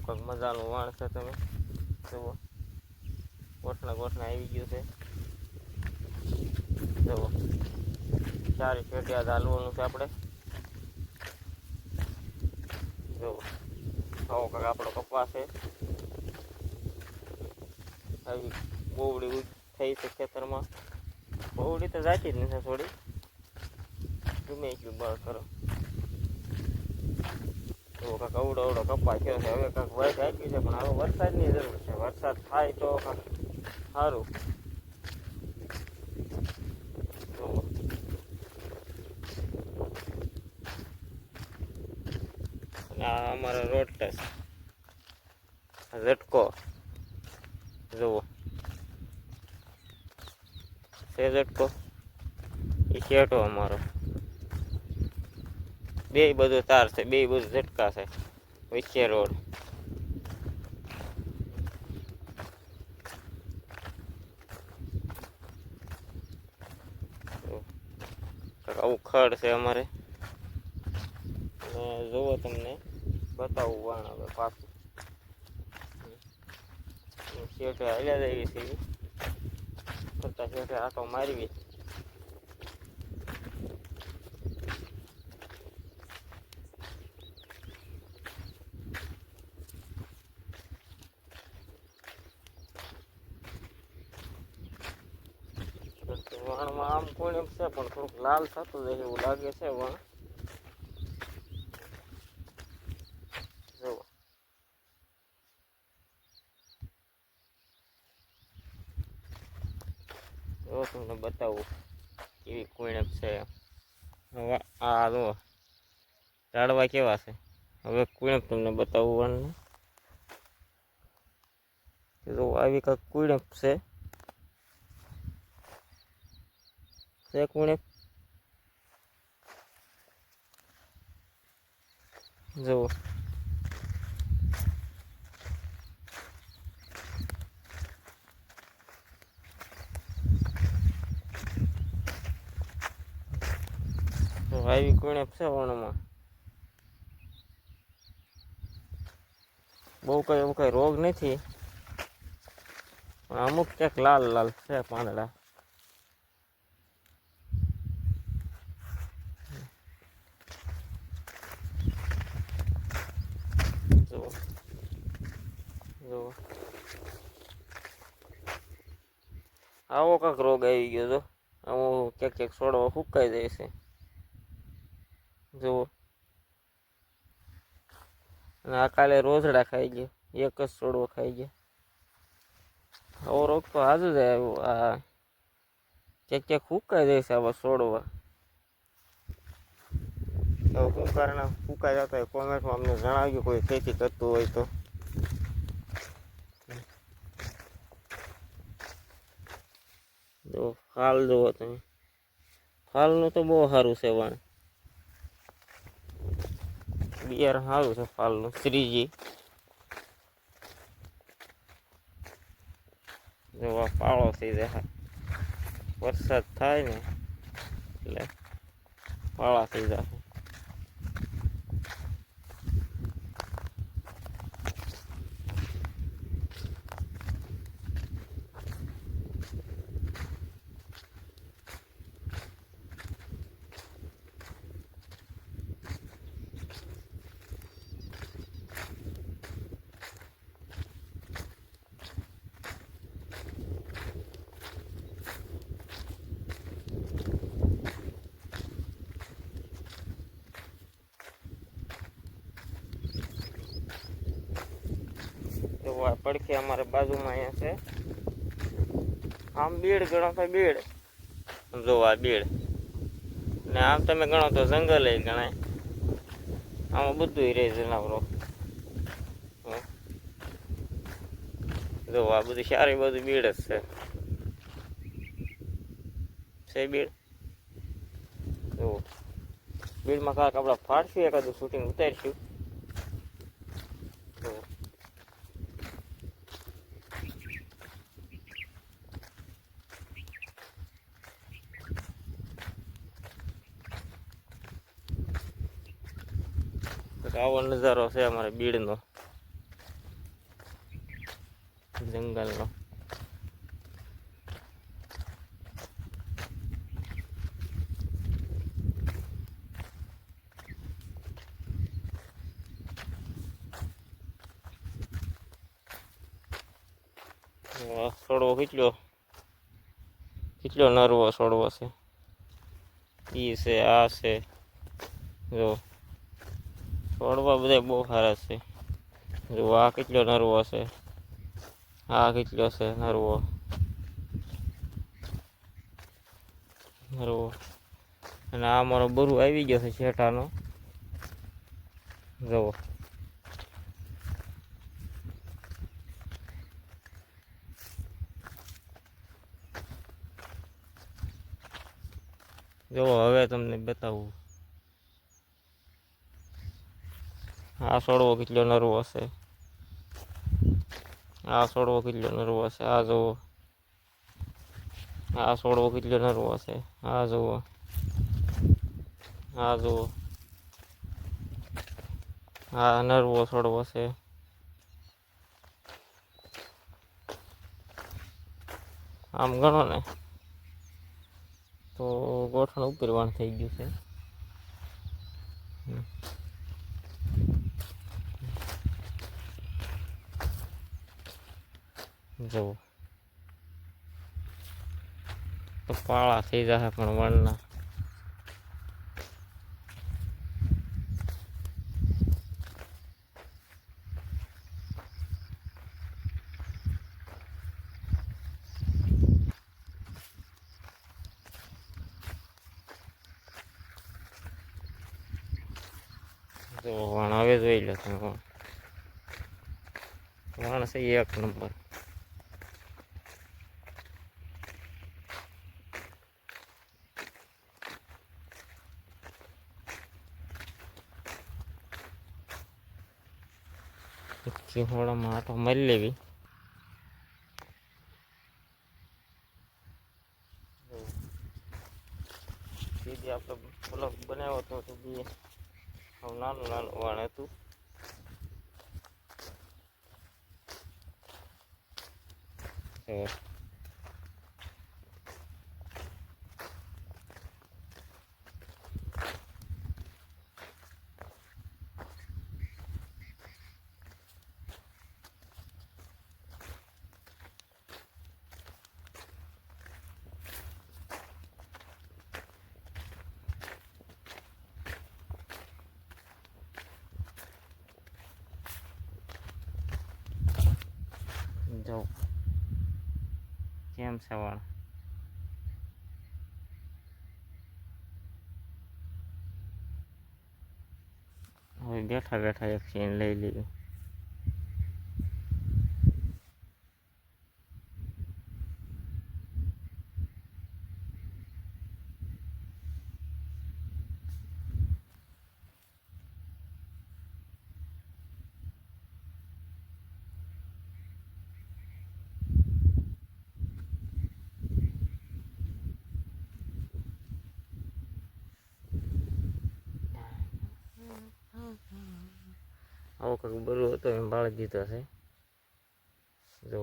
આવું કંઈક મજાનું વાણ છે તમે. જુઓ. ગોઠણા ગોઠણા આવી ગયું છે. જુઓ. ચારે પેટિયા ઝાલવાનું છે આપણે. જુઓ. આવો કંઈક આપણો કપાસ છે. આવી બોવડી થઈ છે ખેતરમાં. બોવડી તો જાતી જ નથી થોડી. ગમે એટલું બળ કરો. તો કાંક અવડો અવડો કપાય થયો છે. હવે કાંક વરસ આપી છે, પણ હવે વરસાદની જરૂર છે. વરસાદ થાય તો કાંક સારું. આ અમારો રોડ ટેસ્ટ ઝટકો. જુઓ. છે ઝટકો? એ શેઠો અમારો. બે બધું તાર છે બે બધું ઝટકા છે. વચ્ચે રોડ. જો, કાંઈક આવું ખડ છે અમારે. અને જુઓ તમને બતાવું વાણ હવે પાછું. શેઠે હાલ્યા જઈએ છીએ કરતા શેઠે આટો મારવી વણમાં આમ કોણ એમ છે, પણ થોડુંક લાલ થતું જાય એવું લાગે છે વણ જુઓ. જો તમને બતાવું કેવી કુણપ છે. હવે આ જો ઝાડવા કેવા છે. હવે કુણપ તમને બતાવું વણને જો આવી કાંઈક કુણપ છે. છે કુણપ જુઓ. આવી કુણપ છે વણમાં. બહુ કઈ એવું કઈ રોગ નથી. પણ અમુક ક્યાંક લાલ લાલ છે પાંદડા જુઓ જુઓ આવો કાંક રોગ આવી ગયો તો. આવું ક્યાંક ક્યાંક છોડવા ફૂંકાઈ જાય છે. જુઓ. અને આ કાલે રોજડા ખાઈ ગયો. એક જ છોડવો ખાઈ ગયો. આવો રોગ તો હાજુ જ આવ્યો. આ ક્યાંક ક્યાંક ફૂંકાઈ જાય છે આવા છોડવા. તો શું કારણે ફૂંકાઈ જતા હોય કોમેન્ટમાં અમને જણાવજો. કોઈ ખેતી કરતું હોય તો. જો ફાલ જુઓ તમે. ફાલનું તો બહુ સારું છે વાણ બિયાર સારું છે ફાલનું શ્રીજી. જોવા ફાળો થઈ જાય. વરસાદ થાય ને એટલે પાળા થઈ જાય. આ પડખે અમારે બાજુમાં અહીંયા છે. આમ બીડ, ગણો તો બીડ. જો આ બીડ. ને આમ તમે ગણો તો જંગલ ગણાય. આમાં બધું રહે જનાવરો. જો આ બધું સારી બધું બીડ જ છે. છે બીડ? જો. બીડમાં કાંક આપણે ફાડશું, એકાદું શૂટિંગ ઉતારીશું જો તો આવો નજારો છે અમારે બીડનો. જંગલનો. છોડવો કેટલો? કેટલો નરવો છોડવો છે? ઈ છે, આ છે, જો. છોડવા બધા બહુ સારા છે. જો આ કેટલો નરવો છે? આ કેટલો છે નરવો? નરવો. અને આ મારો બરુ આવી ગયો છે શેઠાનો. જુઓ. જો હવે તમને બતાવું. આ છોડવો કેટલો નરવો હશે. આ છોડવો કેટલો નરવો હશે. આ જુઓ. આ છોડવો કેટલો નરવો હશે. આ જુઓ. આ જુઓ. આ નરવો છોડવો છે આમ ગણો ને. તો ગોઠણ ઉપર થઈ ગયું છે. જુઓ તો પાળા થઈ જશે પણ વણના. જો વણ હવે જોઈ લો તમે વણ છે એક નંબર. સિંહોડામાં આટો મારી લેવી. સીધી આપણે બ્લોક બનાવ્યો હતો તો બી હવે નાનું નાનું વાણ હતું. તો જો કેમ છે વાળ હવે બેઠા બેઠા એક ચેન લઈ લીધું આવો કંઈક બરું હતો એમ બાળી દીધો છે જો.